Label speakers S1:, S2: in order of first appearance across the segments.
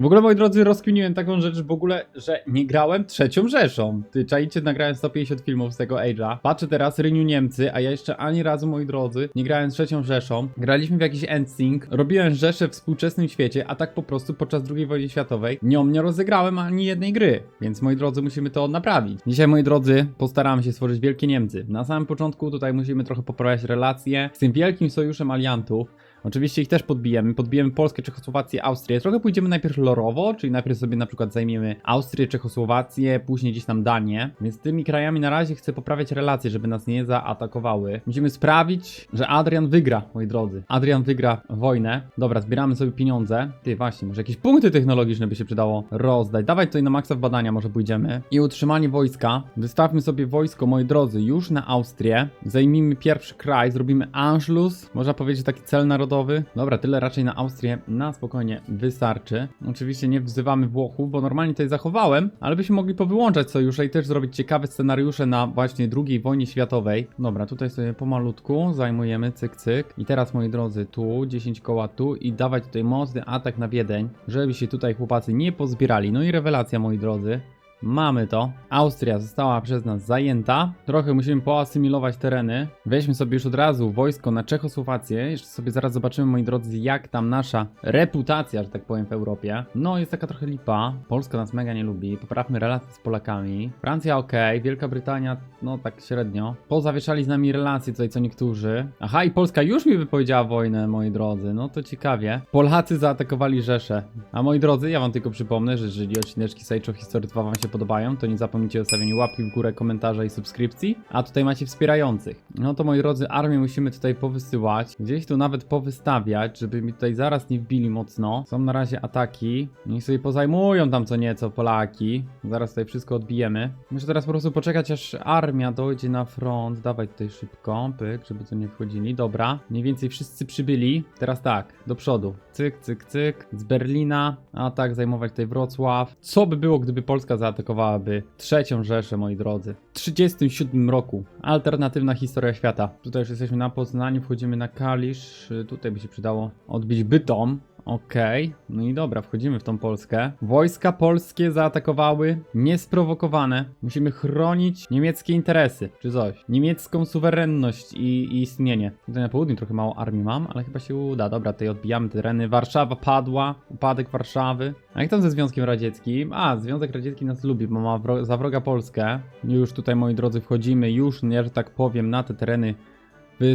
S1: W ogóle, moi drodzy, rozkminiłem taką rzecz w ogóle, że nie grałem trzecią Rzeszą. Ty, czajcie, nagrałem 150 filmów z tego Age'a. Patrzę teraz, Ryniu Niemcy, a ja jeszcze ani razu, moi drodzy, nie grałem trzecią Rzeszą. Graliśmy w jakiś Endsync, robiłem Rzeszę w współczesnym świecie, a tak po prostu podczas II wojny światowej nią nie rozegrałem ani jednej gry. Więc, moi drodzy, musimy to naprawić. Dzisiaj, moi drodzy, postaramy się stworzyć Wielkie Niemcy. Na samym początku tutaj musimy trochę poprawiać relacje z tym wielkim sojuszem aliantów. Oczywiście ich też podbijemy. Podbijemy Polskę, Czechosłowację, Austrię. Trochę pójdziemy najpierw lorowo, czyli najpierw sobie na przykład zajmiemy Austrię, Czechosłowację, później gdzieś tam Danię. Więc z tymi krajami na razie chcę poprawiać relacje, żeby nas nie zaatakowały. Musimy sprawić, że Adrian wygra, moi drodzy. Adrian wygra wojnę. Dobra, zbieramy sobie pieniądze. Ty, właśnie, może jakieś punkty technologiczne by się przydało rozdać. Dawaj tutaj na maksa w badania może pójdziemy. I utrzymanie wojska. Wystawmy sobie wojsko, moi drodzy, już na Austrię. Zajmijmy pierwszy kraj, zrobimy Anschluss. Można powiedzieć taki cel narodowy. Dobra, tyle raczej na Austrię na spokojnie wystarczy. Oczywiście nie wzywamy Włochów, bo normalnie tutaj zachowałem, ale byśmy mogli powyłączać sojusze i też zrobić ciekawe scenariusze na właśnie II wojnie światowej. Dobra, tutaj sobie pomalutku zajmujemy cyk cyk. I teraz moi drodzy, tu 10 koła tu i dawać tutaj mocny atak na Wiedeń, żeby się tutaj chłopacy nie pozbierali. No i rewelacja moi drodzy. Mamy to. Austria została przez nas zajęta. Trochę musimy poasymilować tereny. Weźmy sobie już od razu wojsko na Czechosłowację. Jeszcze sobie zaraz zobaczymy, moi drodzy, jak tam nasza reputacja, że tak powiem, w Europie. No, jest taka trochę lipa. Polska nas mega nie lubi. Poprawmy relacje z Polakami. Francja ok, Wielka Brytania, no tak średnio. Pozawieszali z nami relacje tutaj co niektórzy. Aha, i Polska już mi wypowiedziała wojnę, moi drodzy. No to ciekawie. Polacy zaatakowali Rzeszę. A moi drodzy, ja wam tylko przypomnę, że jeżeli odcineczki Sage of History 2 wam się podobają, to nie zapomnijcie o stawieniu łapki w górę, komentarza i subskrypcji. A tutaj macie wspierających. No to moi drodzy, armię musimy tutaj powysyłać. Gdzieś tu nawet powystawiać, żeby mi tutaj zaraz nie wbili mocno. Są na razie ataki. Niech sobie pozajmują tam co nieco Polaki. Zaraz tutaj wszystko odbijemy. Muszę teraz po prostu poczekać, aż armia dojdzie na front. Dawaj tutaj szybko, pyk, żeby tu nie wchodzili. Dobra, mniej więcej wszyscy przybyli. Teraz tak, do przodu. Cyk, cyk, cyk. Z Berlina. A tak, zajmować tutaj Wrocław. Co by było, gdyby Polska zaatakowałaby trzecią Rzeszę, moi drodzy? W 37 roku. Alternatywna historia świata. Tutaj już jesteśmy na Poznaniu, wchodzimy na Kalisz. Tutaj by się przydało odbić Bytom. Okej, no i dobra, wchodzimy w tą Polskę. Wojska polskie zaatakowały, niesprowokowane. Musimy chronić niemieckie interesy, czy coś. Niemiecką suwerenność i, i istnienie. Tutaj na południu trochę mało armii mam, ale chyba się uda. Dobra, tutaj odbijamy tereny. Warszawa padła, upadek Warszawy. A jak tam ze Związkiem Radzieckim? A, Związek Radziecki nas lubi, bo ma wro za wroga Polskę. Już tutaj, moi drodzy, wchodzimy już, nie, że tak powiem, na te tereny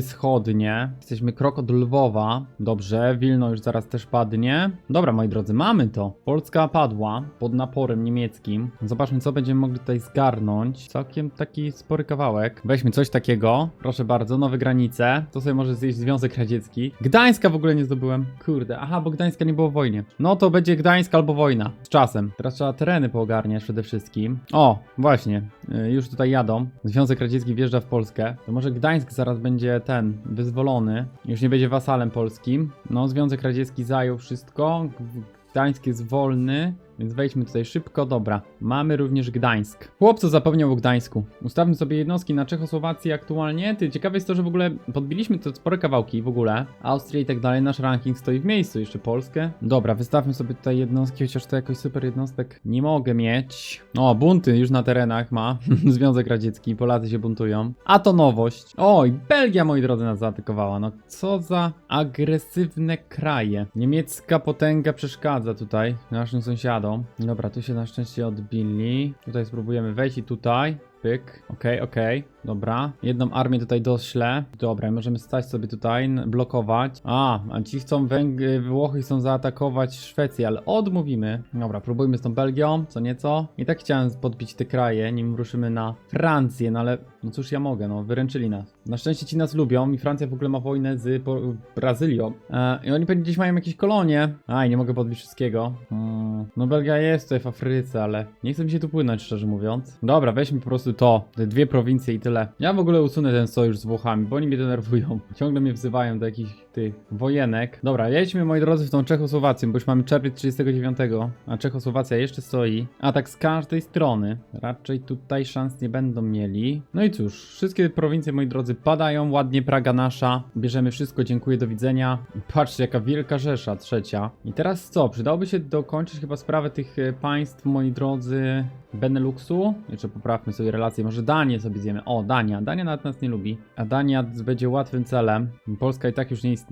S1: wschodnie. Jesteśmy krok od Lwowa. Dobrze, Wilno już zaraz też padnie. Dobra, moi drodzy, mamy to. Polska padła pod naporem niemieckim. Zobaczmy, co będziemy mogli tutaj zgarnąć. Całkiem taki spory kawałek. Weźmy coś takiego. Proszę bardzo, nowe granice. To sobie może zjeść Związek Radziecki. Gdańska w ogóle nie zdobyłem. Kurde, aha, bo Gdańska nie było w wojnie. No to będzie Gdańsk albo wojna. Z czasem. Teraz trzeba tereny poogarniać przede wszystkim. O, właśnie. Y, Już tutaj jadą. Związek Radziecki wjeżdża w Polskę. To może Gdańsk zaraz będzie ten wyzwolony. Już nie będzie wasalem polskim. No, Związek Radziecki zajął wszystko. Gdańsk jest wolny. Więc wejdźmy tutaj szybko, dobra. Mamy również Gdańsk. Chłopco zapomniał o Gdańsku. Ustawmy sobie jednostki na Czechosłowację aktualnie. Ty, ciekawe jest to, że w ogóle podbiliśmy to spore kawałki w ogóle. Austria i tak dalej, nasz ranking stoi w miejscu, jeszcze Polskę. Dobra, wystawmy sobie tutaj jednostki, chociaż to jakoś super jednostek nie mogę mieć. O, bunty już na terenach ma Związek Radziecki, Polacy się buntują. A to nowość. O, i Belgia, moi drodzy, nas zaatakowała. No, co za agresywne kraje. Niemiecka potęga przeszkadza tutaj naszym sąsiadom. Dobra, tu się na szczęście odbili. Tutaj spróbujemy wejść i tutaj. Pyk, okej, okej, dobra. Jedną armię tutaj doślę. Dobra, możemy stać sobie tutaj, blokować. A, a ci chcą Węgry, Włochy chcą zaatakować Szwecję, ale odmówimy. Dobra, próbujmy z tą Belgią, co nieco. I tak chciałem podbić te kraje, nim ruszymy na Francję, no ale no cóż ja mogę, no wyręczyli nas. Na szczęście ci nas lubią i Francja w ogóle ma wojnę z po, Brazylią. E, I oni pewnie gdzieś mają jakieś kolonie. Aj, nie mogę podbić wszystkiego. Mm, no Belgia jest tutaj w Afryce, ale nie chce mi się tu płynąć, szczerze mówiąc. Dobra, weźmy po prostu to, te dwie prowincje i tyle. Ja w ogóle usunę ten sojusz z Włochami, bo oni mnie denerwują. Ciągle mnie wzywają do jakichś tych wojenek. Dobra, jedźmy moi drodzy w tą Czechosłowację, bo już mamy czerwiec 39, a Czechosłowacja jeszcze stoi. A tak z każdej strony. Raczej tutaj szans nie będą mieli. No i cóż, wszystkie prowincje moi drodzy padają, ładnie Praga nasza. Bierzemy wszystko, dziękuję, do widzenia. Patrzcie, jaka wielka Rzesza, trzecia. I teraz co? Przydałoby się dokończyć chyba sprawę tych e, państw, moi drodzy, Beneluxu. Jeszcze poprawmy sobie relacje. Może Danię sobie zjemy. O, Dania. Dania nawet nas nie lubi. A Dania będzie łatwym celem. Polska i tak już nie istnieje.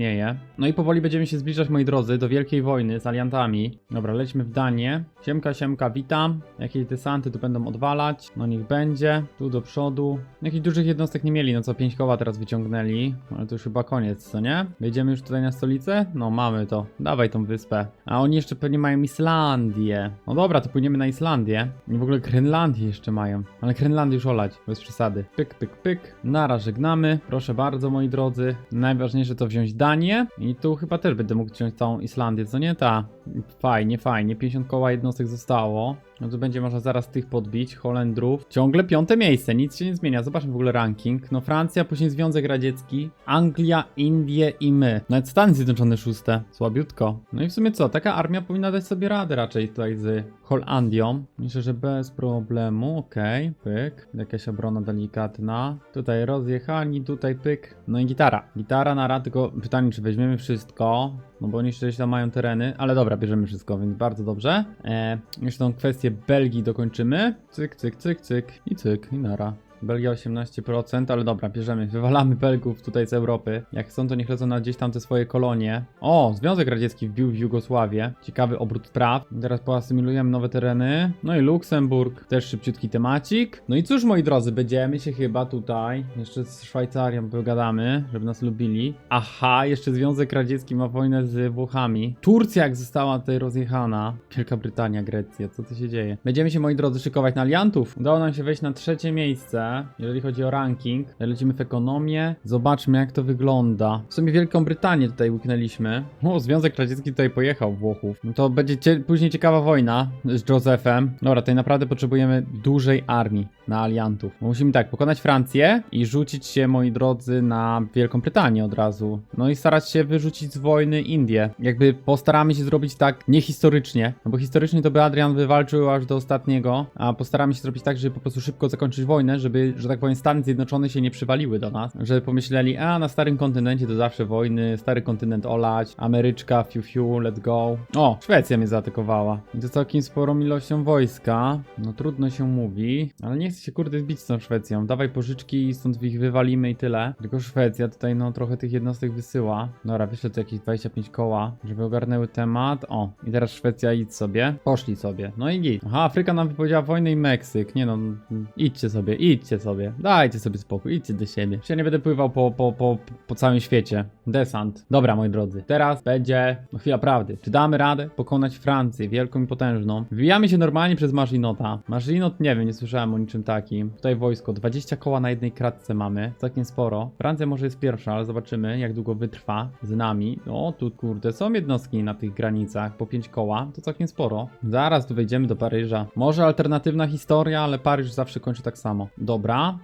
S1: No i powoli będziemy się zbliżać, moi drodzy, do wielkiej wojny z aliantami. Dobra, lećmy w Danię. Siemka, siemka, witam. Jakieś desanty tu będą odwalać. No niech będzie. Tu do przodu. Jakichś dużych jednostek nie mieli, no co, pięć teraz wyciągnęli. Ale to już chyba koniec, co nie? Wejdziemy już tutaj na stolicę? No, mamy to. Dawaj tą wyspę. A oni jeszcze pewnie mają Islandię. No dobra, to płyniemy na Islandię. I w ogóle Grenlandię jeszcze mają. Ale Grenlandię już olać, bez przesady. Pyk, pyk, pyk. Nara, żegnamy. Proszę bardzo, moi drodzy. Najważniejsze to wziąć Danię. I tu chyba też będę mógł wziąć całą Islandię, co nie? Ta. Fajnie, fajnie. 50 koła jednostek zostało. No to będzie można zaraz tych podbić. Holendrów. Ciągle piąte miejsce, nic się nie zmienia. Zobaczmy w ogóle ranking. No Francja, później Związek Radziecki, Anglia, Indie i my. Nawet Stany Zjednoczone szóste. Słabiutko. No i w sumie co? Taka armia powinna dać sobie radę raczej tutaj z Holandią. Myślę, że bez problemu. Okej, pyk. Jakaś obrona delikatna. Tutaj rozjechani, tutaj pyk. No i gitara. Gitara na rad, tylko pytanie, czy weźmiemy wszystko. No bo oni jeszcze tam mają tereny, ale dobra, bierzemy wszystko, więc bardzo dobrze. E, jeszcze tą kwestię Belgii dokończymy. Cyk, cyk, cyk, cyk i cyk i nara. Belgia 18%, ale dobra, bierzemy, wywalamy Belgów tutaj z Europy. Jak chcą, to niech lecą na gdzieś tam te swoje kolonie. O, Związek Radziecki wbił w Jugosławię. Ciekawy obrót spraw. Teraz poasymilujemy nowe tereny. No i Luksemburg, też szybciutki temacik. No i cóż, moi drodzy, będziemy się chyba tutaj, jeszcze z Szwajcarią pogadamy, żeby nas lubili. Aha, jeszcze Związek Radziecki ma wojnę z Włochami. Turcja jak została tutaj rozjechana. Wielka Brytania, Grecja, co tu się dzieje? Będziemy się, moi drodzy, szykować na aliantów. Udało nam się wejść na trzecie miejsce jeżeli chodzi o ranking. Lecimy w ekonomię. Zobaczmy, jak to wygląda. W sumie Wielką Brytanię tutaj łyknęliśmy. O, Związek Radziecki tutaj pojechał Włochów. No to będzie cie później ciekawa wojna z Josephem. Dobra, tutaj naprawdę potrzebujemy dużej armii na aliantów. Musimy tak, pokonać Francję i rzucić się, moi drodzy, na Wielką Brytanię od razu. No i starać się wyrzucić z wojny Indię. Jakby postaramy się zrobić tak niehistorycznie, no bo historycznie to by Adrian wywalczył aż do ostatniego, a postaramy się zrobić tak, żeby po prostu szybko zakończyć wojnę, żeby, że tak powiem, Stany Zjednoczone się nie przywaliły do nas, żeby pomyśleli, a na starym kontynencie to zawsze wojny, stary kontynent olać, Ameryczka, fiu fiu, let's go. O, Szwecja mnie zaatakowała. I to całkiem sporą ilością wojska, no trudno się mówi, ale nie chcę się kurde zbić z tą Szwecją, dawaj pożyczki i stąd ich wywalimy i tyle. Tylko Szwecja tutaj no trochę tych jednostek wysyła. Dobra, wyślę tu jakieś 25 koła, żeby ogarnęły temat. O, i teraz Szwecja idź sobie. Poszli sobie. No i git. Aha, Afryka nam wypowiedziała wojnę i Meksyk. Nie no, idźcie sobie, idźcie sobie. Dajcie sobie spokój, idźcie do siebie. Ja nie będę pływał po, po, po, po całym świecie. Desant. Dobra, moi drodzy. Teraz będzie no, chwila prawdy. Czy damy radę pokonać Francję, wielką i potężną? Wbijamy się normalnie przez Maginota. Maginot, nie wiem, nie słyszałem o niczym takim. Tutaj wojsko, 20 koła na jednej kratce mamy. Całkiem sporo. Francja może jest pierwsza, ale zobaczymy, jak długo wytrwa z nami. O, tu kurde, są jednostki na tych granicach, po 5 koła, to całkiem sporo. Zaraz tu wejdziemy do Paryża. Może alternatywna historia, ale Paryż zawsze kończy tak samo. Dobra,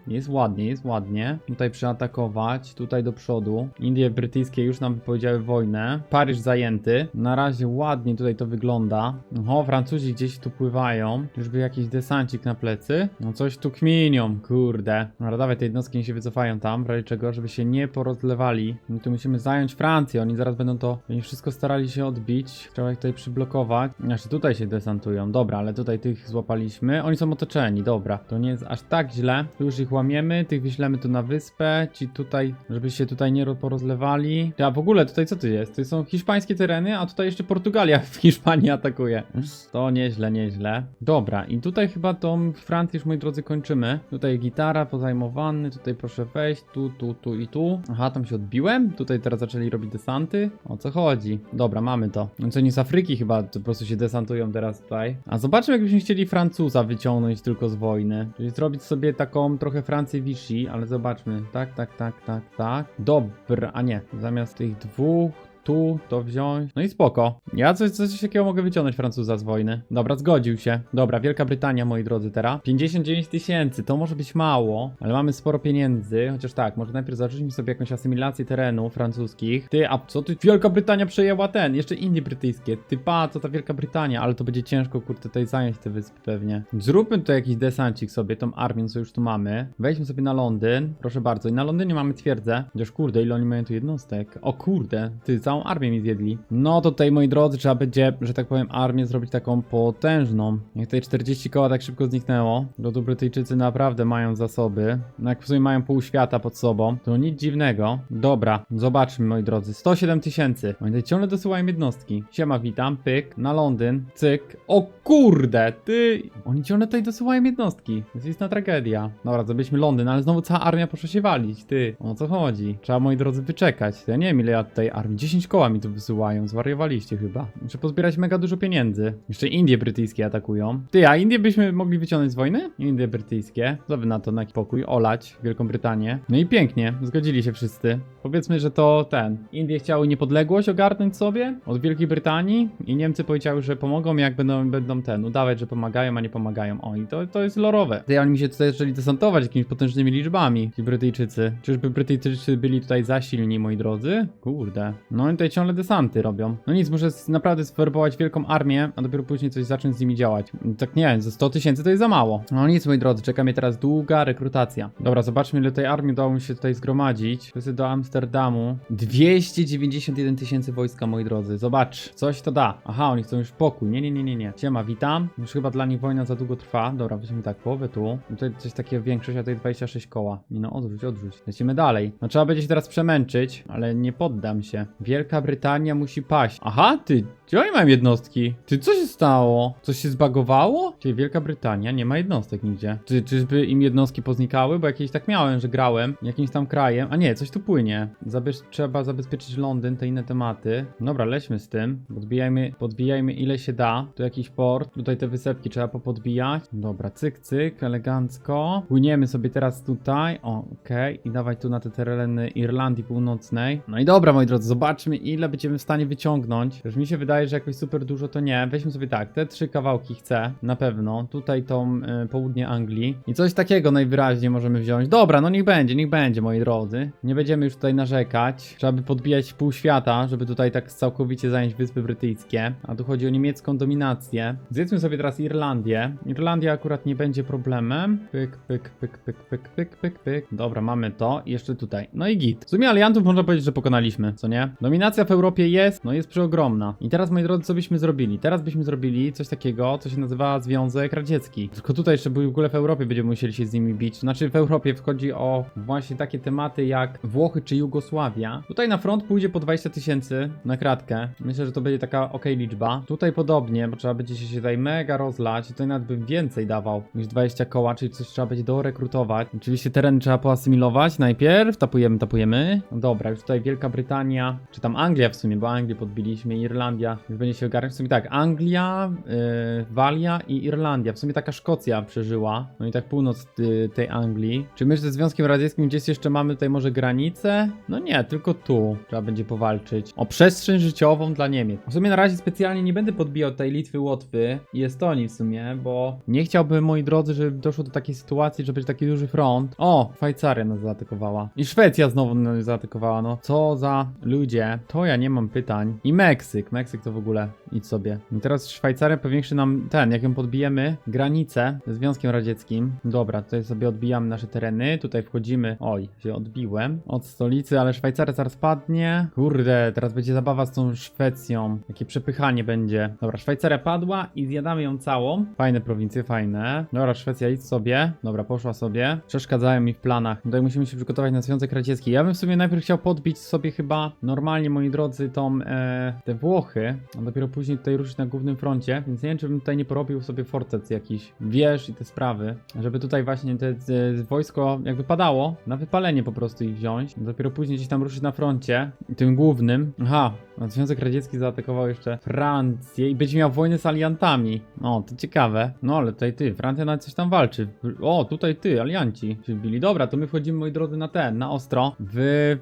S1: jest ładnie, jest ładnie. Tutaj przeatakować, tutaj do przodu. Indie brytyjskie już nam wypowiedziały wojnę. Paryż zajęty. Na razie ładnie tutaj to wygląda. O, Francuzi gdzieś tu pływają. Czyżby jakiś desancik na plecy? No coś tu kminią, kurde. Dobra, dawaj, te jednostki niech się wycofają tam, w razie czego, żeby się nie porozlewali. My tu musimy zająć Francję, oni zaraz będą to, oni wszystko starali się odbić. Trzeba ich tutaj przyblokować. Znaczy tutaj się desantują, dobra, ale tutaj tych złapaliśmy. Oni są otoczeni, dobra. To nie jest aż tak źle. Tu już ich łamiemy, tych wyślemy tu na wyspę. Ci tutaj, żeby się tutaj nie ro- porozlewali. A w ogóle tutaj co tu jest? To są hiszpańskie tereny, a tutaj jeszcze Portugalia w Hiszpanii atakuje. To nieźle, nieźle. Dobra, i tutaj chyba tą Francję już, moi drodzy, kończymy. Tutaj gitara, pozajmowany, tutaj proszę wejść, tu, tu, tu i tu. Aha, tam się odbiłem? Tutaj teraz zaczęli robić desanty? O co chodzi? Dobra, mamy to. No co, nie z Afryki chyba, to po prostu się desantują teraz tutaj. A zobaczmy, jakbyśmy chcieli Francuza wyciągnąć tylko z wojny. Czyli zrobić sobie taką trochę Francję Vichy, ale zobaczmy. Tak, tak, tak, tak, tak. Dobra, a nie. Zamiast tych dwóch, tu to wziąć. No i spoko. Ja coś, coś takiego mogę wyciągnąć Francuza z wojny. Dobra, zgodził się. Dobra, Wielka Brytania, moi drodzy, teraz. 59 tysięcy, to może być mało, ale mamy sporo pieniędzy. Chociaż tak, może najpierw zarzućmy sobie jakąś asymilację terenów francuskich. Ty, a co ty? Wielka Brytania przejęła ten, jeszcze Indie Brytyjskie. Ty, pa, to ta Wielka Brytania, ale to będzie ciężko, kurde, tutaj zająć te wyspy pewnie. Zróbmy tu jakiś desancik sobie, tą armię, co już tu mamy. Wejdźmy sobie na Londyn, proszę bardzo. I na Londynie mamy twierdzę. Chociaż kurde, ile oni mają tu jednostek? O kurde, ty, całą armię mi zjedli. No to tutaj, moi drodzy, trzeba będzie, że tak powiem, armię zrobić taką potężną. Jak tutaj 40 koła tak szybko zniknęło, to tu Brytyjczycy naprawdę mają zasoby. No jak w sumie mają pół świata pod sobą, to nic dziwnego. Dobra, zobaczmy, moi drodzy. 107 tysięcy. Oni ciągle dosyłają jednostki. Siema, witam, pyk, na Londyn, cyk. O kurde, ty! Oni ciągle tutaj dosyłają jednostki. To jest istna tragedia. Dobra, zrobiliśmy Londyn, ale znowu cała armia poszła się walić, ty. O co chodzi? Trzeba, moi drodzy, wyczekać. Ja nie wiem, ile ja tutaj armii. 10 koła mi tu wysyłają, zwariowaliście chyba. Muszę pozbierać mega dużo pieniędzy. Jeszcze Indie brytyjskie atakują. Ty, a Indie byśmy mogli wyciągnąć z wojny? Indie brytyjskie. Co na to, na pokój? Olać Wielką Brytanię. No i pięknie, zgodzili się wszyscy. Powiedzmy, że to ten. Indie chciały niepodległość ogarnąć sobie od Wielkiej Brytanii i Niemcy powiedziały, że pomogą, jak będą, będą ten, udawać, że pomagają, a nie pomagają. O, i to, to jest lorowe. Ty, oni mi się tutaj zaczęli desantować jakimiś potężnymi liczbami, ci Brytyjczycy. Czyżby Brytyjczycy byli tutaj za silni, moi drodzy? Kurde. No i tutaj ciągle desanty robią. No nic, muszę naprawdę swerbować wielką armię, a dopiero później coś zacząć z nimi działać. Tak nie, ze 100 tysięcy to jest za mało. No nic, moi drodzy, czeka mnie teraz długa rekrutacja. Dobra, zobaczmy, ile tej armii udało mi się tutaj zgromadzić. Wszyscy do Amsterdamu. 291 tysięcy wojska, moi drodzy. Zobacz, coś to da. Aha, oni chcą już pokój. Nie, nie, nie, nie, nie. Siema, witam. Już chyba dla nich wojna za długo trwa. Dobra, weźmy tak, połowę tu. Tutaj coś takiego większość, a tutaj 26 koła. No, odrzuć, odrzuć. Lecimy dalej. No trzeba będzie się teraz przemęczyć, ale nie poddam się. Wielka Brytania musi paść. Aha, ty, gdzie oni mają jednostki? Ty, co się stało? Coś się zbagowało? Czyli Wielka Brytania nie ma jednostek nigdzie. Czy, czyżby im jednostki poznikały? Bo jakieś tak miałem, że grałem jakimś tam krajem. A nie, coś tu płynie. Zabierz, trzeba zabezpieczyć Londyn, te inne tematy. Dobra, lećmy z tym. Podbijajmy, podbijajmy ile się da. Tu jakiś port. Tutaj te wysepki trzeba popodbijać. Dobra, cyk, cyk, elegancko. Płyniemy sobie teraz tutaj. Okej. I dawaj tu na te tereny Irlandii Północnej. No i dobra, moi drodzy, zobaczmy ile będziemy w stanie wyciągnąć. Już mi się wydaje, że jakoś super dużo to nie. Weźmy sobie tak, te trzy kawałki chcę, na pewno. Tutaj tą y, południe Anglii. I coś takiego najwyraźniej możemy wziąć. Dobra, no niech będzie, niech będzie, moi drodzy. Nie będziemy już tutaj narzekać. Trzeba by podbijać pół świata, żeby tutaj tak całkowicie zająć Wyspy Brytyjskie. A tu chodzi o niemiecką dominację. Zjedzmy sobie teraz Irlandię. Irlandia akurat nie będzie problemem. Pyk, pyk, pyk, pyk, pyk, pyk, pyk, pyk. Dobra, mamy to. Jeszcze tutaj. No i git. W sumie aliantów można powiedzieć, że pokonaliśmy, co nie? Dominacja w Europie jest, no jest przeogromna. I teraz, moi drodzy, co byśmy zrobili? Teraz byśmy zrobili coś takiego, co się nazywa Związek Radziecki. Tylko tutaj jeszcze w ogóle w Europie będziemy musieli się z nimi bić. Znaczy w Europie wchodzi o właśnie takie tematy jak Włochy czy Jugosławia. Tutaj na front pójdzie po 20 tysięcy na kratkę. Myślę, że to będzie taka ok liczba. Tutaj podobnie, bo trzeba będzie się tutaj mega rozlać. Tutaj nawet bym więcej dawał niż 20 koła, czyli coś trzeba będzie dorekrutować. Oczywiście teren trzeba poasymilować najpierw. Tapujemy, tapujemy. No dobra, już tutaj Wielka Brytania, czy tam Anglia w sumie, bo Anglię podbiliśmy, Irlandia. Już będzie się ogarniać. W sumie tak, Anglia, yy, Walia i Irlandia. W sumie taka Szkocja przeżyła. No i tak północ y, tej Anglii. Czy my ze Związkiem Radzieckim gdzieś jeszcze mamy tutaj może granicę? No nie, tylko tu trzeba będzie powalczyć. O przestrzeń życiową dla Niemiec. W sumie na razie specjalnie nie będę podbijał tej Litwy, Łotwy i Estonii w sumie, bo nie chciałbym, moi drodzy, żeby doszło do takiej sytuacji, że będzie taki duży front. O, Szwajcaria nas zaatakowała. I Szwecja znowu nas zaatakowała, no. Co za ludzie. To ja nie mam pytań. I Meksyk. Meksyk to w ogóle idź sobie. I teraz Szwajcaria powiększy nam ten, jak ją podbijemy, granicę ze Związkiem Radzieckim. Dobra, tutaj sobie odbijamy nasze tereny. Tutaj wchodzimy. Oj, się odbiłem od stolicy, ale Szwajcaria zaraz padnie. Kurde, teraz będzie zabawa z tą Szwecją. Jakie przepychanie będzie. Dobra, Szwajcaria padła i zjadamy ją całą. Fajne prowincje, fajne. Dobra, Szwecja idź sobie. Dobra, poszła sobie. Przeszkadzają mi w planach. Tutaj musimy się przygotować na Związek Radziecki. Ja bym w sumie najpierw chciał podbić sobie chyba normalnie, moi drodzy, tą e, te Włochy, a dopiero później tutaj ruszyć na głównym froncie, więc nie wiem, czy bym tutaj nie porobił sobie fortec jakiś, wież i te sprawy, żeby tutaj właśnie te, te wojsko jakby padało, na wypalenie po prostu ich wziąć, dopiero później gdzieś tam ruszyć na froncie, tym głównym. Aha, Związek Radziecki zaatakował jeszcze Francję i będzie miał wojnę z aliantami. No, to ciekawe. No, ale tutaj ty, Francja nawet coś tam walczy. O, tutaj ty, alianci się wbili. Dobra, to my wchodzimy, moi drodzy, na ten, na ostro, w,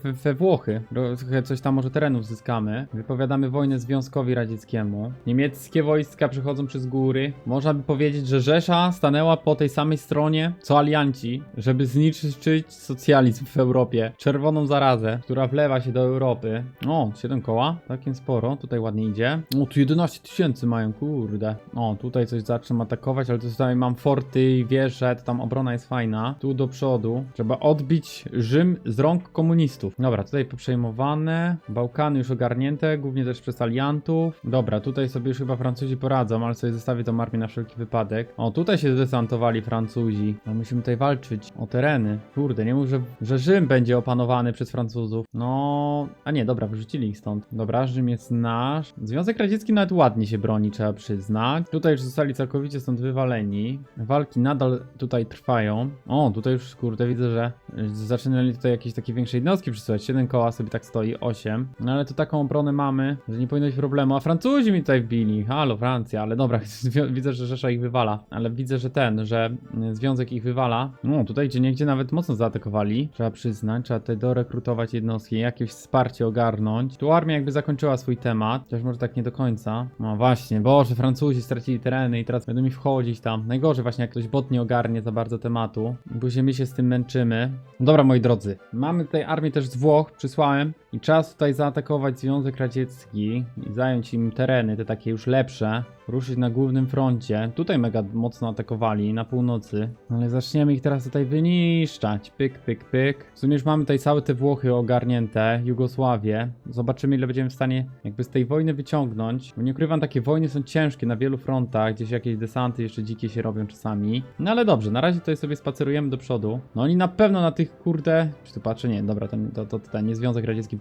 S1: w, we Włochy. Ro- trochę Coś tam może terenów zyskamy. Wypowiadamy wojnę Związkowi Radzieckiemu. Niemieckie wojska przechodzą przez góry. Można by powiedzieć, że Rzesza stanęła po tej samej stronie, co alianci, żeby zniszczyć socjalizm w Europie. Czerwoną zarazę, która wlewa się do Europy. O, 7 koła, takim sporo. Tutaj ładnie idzie. O, tu 11 tysięcy mają, kurde. O, tutaj coś zaczną atakować, ale tutaj mam forty i wieże, to tam obrona jest fajna. Tu do przodu. Trzeba odbić Rzym z rąk komunistów. Dobra, tutaj poprzejmowane. Bałkany już ogarnięte, głównie też przez aliantów. Dobra, tutaj sobie już chyba Francuzi poradzą, ale sobie zostawię tą armię na wszelki wypadek. O, tutaj się zdesantowali Francuzi. No musimy tutaj walczyć o tereny. Kurde, nie mów, że, że Rzym będzie opanowany przez Francuzów. No, a nie, dobra, wyrzucili ich stąd. Dobra, Rzym jest nasz. Związek Radziecki nawet ładnie się broni, trzeba przyznać. Tutaj już zostali całkowicie stąd wywaleni. Walki nadal tutaj trwają. O, tutaj już, kurde, widzę, że zaczynali tutaj jakieś takie większe jednostki przysyłać. 7 koła sobie tak stoi, 8. No ale to taką obronę mamy, że nie powinno być problemu. A Francuzi mi tutaj wbili. Halo, Francja, ale dobra, widzę, że Rzesza ich wywala. Ale widzę, że ten, że y, związek ich wywala. No, tutaj gdzie niegdzie nawet mocno zaatakowali. Trzeba przyznać, trzeba tutaj dorekrutować jednostki, jakieś wsparcie ogarnąć. Tu armia jakby zakończyła swój temat, chociaż może tak nie do końca. No właśnie, boże, Francuzi stracili tereny i teraz będą mi wchodzić tam. Najgorzej właśnie, jak ktoś bot nie ogarnie za bardzo tematu. Później my się z tym męczymy. Dobra, moi drodzy, mamy tutaj armię też z Włoch, przysłałem. I czas tutaj zaatakować Związek Radziecki i zająć im tereny, te takie już lepsze. Ruszyć na głównym froncie. Tutaj mega mocno atakowali, na północy. Ale zaczniemy ich teraz tutaj wyniszczać. Pyk, pyk, pyk. W sumie już mamy tutaj całe te Włochy ogarnięte, Jugosławię. Zobaczymy ile będziemy w stanie jakby z tej wojny wyciągnąć. Bo nie ukrywam, takie wojny są ciężkie na wielu frontach. Gdzieś jakieś desanty jeszcze dzikie się robią czasami. No ale dobrze, na razie tutaj sobie spacerujemy do przodu. No oni na pewno na tych kurde... Czy tu patrzę? Nie, dobra, to, to, to, to ten nie Związek Radziecki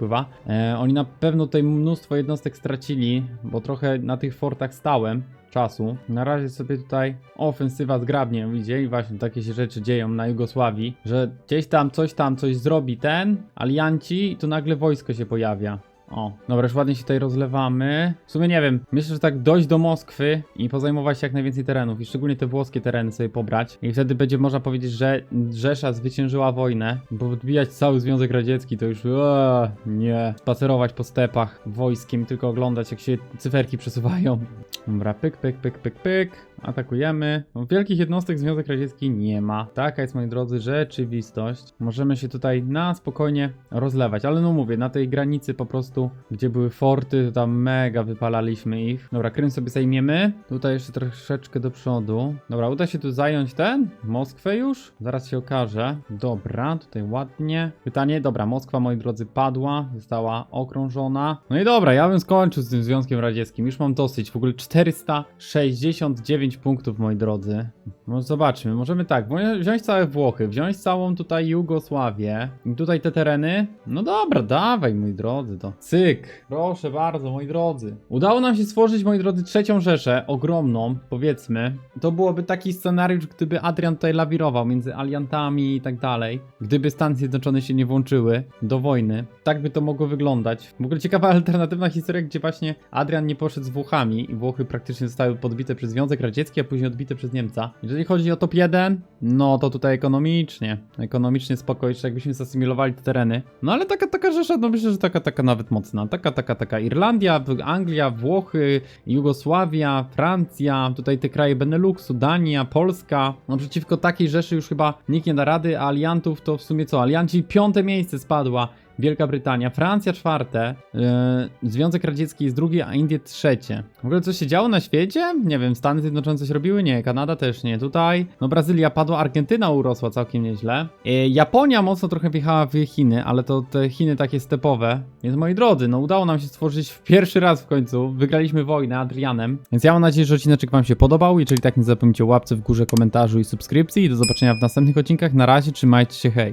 S1: E, oni na pewno tutaj mnóstwo jednostek stracili, bo trochę na tych fortach stałem czasu. Na razie sobie tutaj ofensywa zgrabnie idzie i właśnie takie się rzeczy dzieją na Jugosławii, że gdzieś tam coś tam coś zrobi ten, alianci i tu nagle wojsko się pojawia. O, dobra, już ładnie się tutaj rozlewamy. W sumie nie wiem, myślę, że tak dojść do Moskwy i pozajmować się jak najwięcej terenów i szczególnie te włoskie tereny sobie pobrać. I wtedy będzie można powiedzieć, że Rzesza zwyciężyła wojnę, bo odbijać cały Związek Radziecki to już eee, nie. Spacerować po stepach wojskiem tylko oglądać jak się cyferki przesuwają. Dobra, pyk, pyk, pyk, pyk, pyk. Atakujemy. Wielkich jednostek Związek Radziecki nie ma. Taka jest, moi drodzy, rzeczywistość. Możemy się tutaj na spokojnie rozlewać, ale no mówię, na tej granicy po prostu, gdzie były forty, to tam mega wypalaliśmy ich. Dobra, Krym sobie zajmiemy. Tutaj jeszcze troszeczkę do przodu. Dobra, uda się tu zająć ten? Moskwę już? Zaraz się okaże. Dobra, tutaj ładnie. Pytanie, dobra, Moskwa, moi drodzy, padła, została okrążona. No i dobra, ja bym skończył z tym Związkiem Radzieckim. Już mam dosyć. W ogóle 469 punktów, moi drodzy. No zobaczmy, możemy tak, wziąć całe Włochy, wziąć całą tutaj Jugosławię i tutaj te tereny. No dobra, dawaj, moi drodzy, to cyk. Proszę bardzo, moi drodzy. Udało nam się stworzyć, moi drodzy, trzecią rzeszę, ogromną, powiedzmy. To byłoby taki scenariusz, gdyby Adrian tutaj lawirował między aliantami i tak dalej. Gdyby Stany Zjednoczone się nie włączyły do wojny. Tak by to mogło wyglądać. W ogóle ciekawa alternatywna historia, gdzie właśnie Adrian nie poszedł z Włochami i Włochy praktycznie zostały podbite przez Związek Radziecki, a później odbite przez Niemca. Jeżeli chodzi o top 1, no to tutaj ekonomicznie. Ekonomicznie spoko, jeszcze jakbyśmy zasymilowali te tereny. No ale taka, taka rzesza, no myślę, że taka, taka nawet mocna. Taka, taka, taka Irlandia, Anglia, Włochy, Jugosławia, Francja, tutaj te kraje Beneluxu, Dania, Polska. No przeciwko takiej rzeszy już chyba nikt nie da rady, a aliantów to w sumie co? Alianci piąte miejsce spadła. Wielka Brytania, Francja czwarte, yy, Związek Radziecki jest drugi, a Indie trzecie. W ogóle coś się działo na świecie? Nie wiem, Stany Zjednoczone coś robiły? Nie, Kanada też nie. Tutaj, no Brazylia padła, Argentyna urosła całkiem nieźle. Yy, Japonia mocno trochę wjechała w Chiny, ale to te Chiny takie stepowe. Więc moi drodzy, no udało nam się stworzyć w pierwszy raz w końcu. Wygraliśmy wojnę Adrianem. Więc ja mam nadzieję, że odcineczek wam się podobał. Jeżeli tak, nie zapomnijcie o łapce w górze, komentarzu i subskrypcji. I do zobaczenia w następnych odcinkach. Na razie, trzymajcie się, hej.